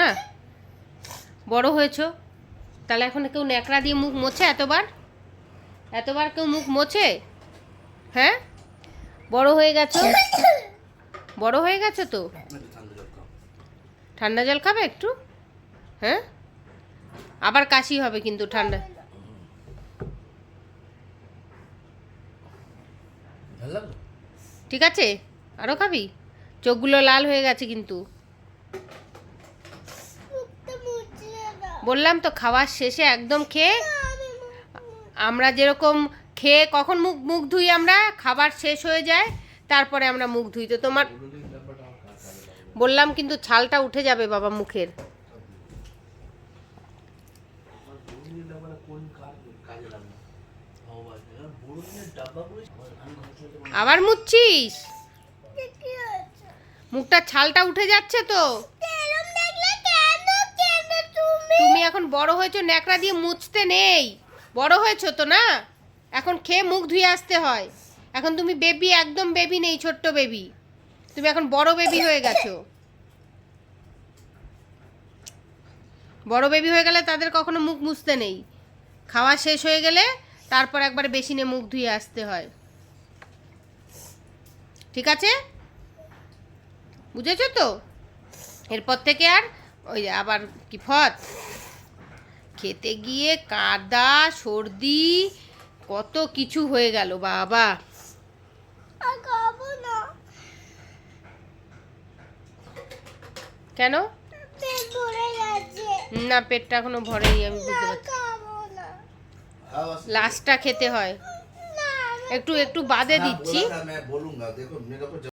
না? বড় হয়েছো। তাহলে এখন কেউ ন্যাকড়া দিয়ে মুখ মোছে এতবার? এতবার কেউ মুখ মোছে? হ্যাঁ? বড় হয়ে গেছো? বড় হয়ে গেছো তো? ঠান্ডা জল খাবে একটু? হ্যাঁ? আবার কাশি হবে কিন্তু ঠান্ডা। ঠিক আছে? আরও খাবি? চোখগুলো লাল হয়ে গেছে কিন্তু। বললাম তো খাওয়ার শেষে একদম খেয়ে আমরা যেরকম খেয়ে কখন মুখ মুখ ধুই আমরা, খাবার শেষ হয়ে যায়, তারপরে আমরা মুখ ধুই। তো তোমার বললাম কিন্তু ছালটা উঠে যাবে বাবা মুখের। আবার মুছছিস মুখটা ছালটা উঠে যাচ্ছে তো। বড় হয়েছো, ন্যাকড়া দিয়ে মুছতে নেই। বড় হয়েছো তো না? এখন খেয়ে মুখ ধুয়ে আসতে হয়। এখন তুমি বেবি একদম বেবি নেই, ছোট্ট বেবি তুমি এখন বড় বেবি হয়ে গেছো। বড় বেবি হয়ে গেলে তাদের কখনো মুখ মুছতে নেই। খাওয়া শেষ হয়ে গেলে তারপর একবার বেসিনে মুখ ধুয়ে আসতে হয়। ঠিক আছে? বুঝেছ তো? এরপর থেকে আর ওই আবার কি, ফত? খেতে গিয়ে কাদা সর্দি কত কিছু হয়ে গেল বাবা। কেন? না পেটটা এখনও ভরেনি আমি বুঝতে পারছি। লাস্টটা খেতে হয়। একটু একটু বাদে দিচ্ছি।